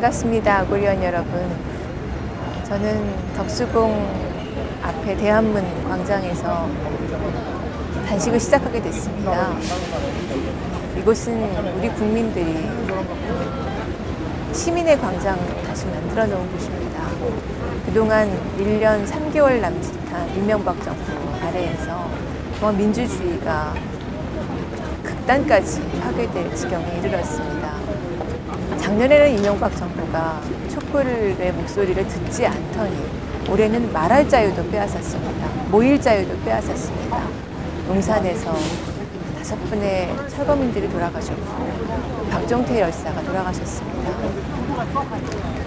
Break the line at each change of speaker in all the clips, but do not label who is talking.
반갑습니다. 고리원 여러분. 저는 덕수궁 앞에 대한문 광장에서 단식을 시작하게 됐습니다. 이곳은 우리 국민들이 시민의 광장 다시 만들어 놓은 곳입니다. 그동안 1년 3개월 남짓한 이명박 정부 아래에서 뭐 민주주의가 극단까지 파괴될 지경에 이르렀습니다. 작년에는 이명박 정부가 촛불의 목소리를 듣지 않더니 올해는 말할 자유도 빼앗았습니다. 모일 자유도 빼앗았습니다. 용산에서 다섯 분의 철거민들이 돌아가셨고 박종태 열사가 돌아가셨습니다.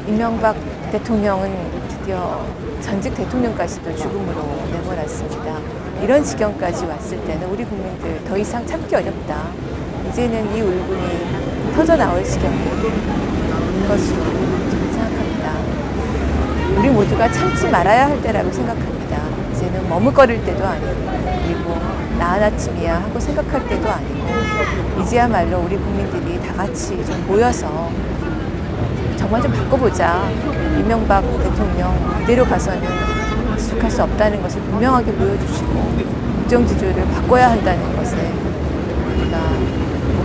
이명박 대통령은 드디어 전직 대통령까지도 죽음으로 내몰았습니다. 이런 지경까지 왔을 때는 우리 국민들 더 이상 참기 어렵다. 이제는 이 울분이 터져 나올 지경인 것으로 생각합니다. 우리 모두가 참지 말아야 할 때라고 생각합니다. 이제는 머뭇거릴 때도 아니고 그리고 나은 아침이야 하고 생각할 때도 아니고 이제야말로 우리 국민들이 다 같이 좀 모여서 정말 좀 바꿔보자. 이명박 대통령 이대로 가서는 지속할 수 없다는 것을 분명하게 보여주시고 국정지조를 바꿔야 한다는 우리가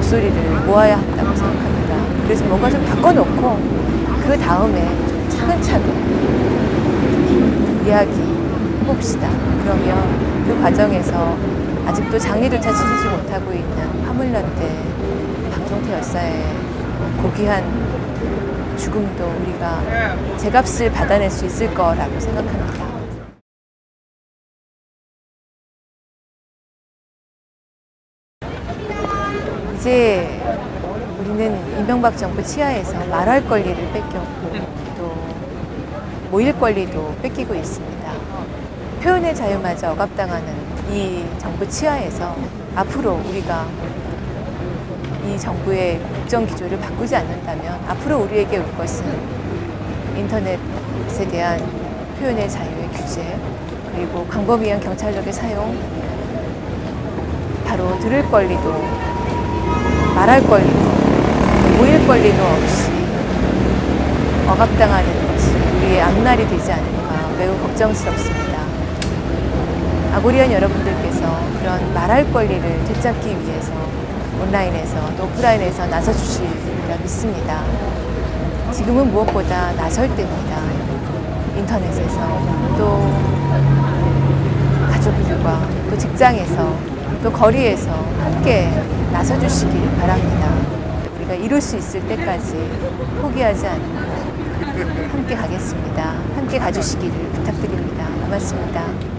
목소리를 모아야 한다고 생각합니다. 그래서 뭔가 좀 바꿔놓고 그 다음에 좀 차근차근 이야기 해봅시다. 그러면 그 과정에서 아직도 장례조차 치르지 못하고 있는 화물연대 박종태 열사의 고귀한 죽음도 우리가 제값을 받아낼 수 있을 거라고 생각합니다. 이제 우리는 이명박 정부 치하에서 말할 권리를 뺏겼고 또 모일 권리도 뺏기고 있습니다. 표현의 자유마저 억압당하는 이 정부 치하에서 앞으로 우리가 이 정부의 국정 기조를 바꾸지 않는다면 앞으로 우리에게 올 것은 인터넷에 대한 표현의 자유의 규제 그리고 광범위한 경찰력의 사용 바로 들을 권리도 말할 권리도 모일 권리도 없이 억압당하는 것이 우리의 앞날이 되지 않을까 매우 걱정스럽습니다. 아고리언 여러분들께서 그런 말할 권리를 되찾기 위해서 온라인에서 또 오프라인에서 나서주시리라 믿습니다. 지금은 무엇보다 나설 때입니다. 인터넷에서 또 가족들과 또 직장에서 또 거리에서 함께 나서주시길 바랍니다. 우리가 이룰 수 있을 때까지 포기하지 않고 함께 가겠습니다. 함께 가주시기를 부탁드립니다. 고맙습니다.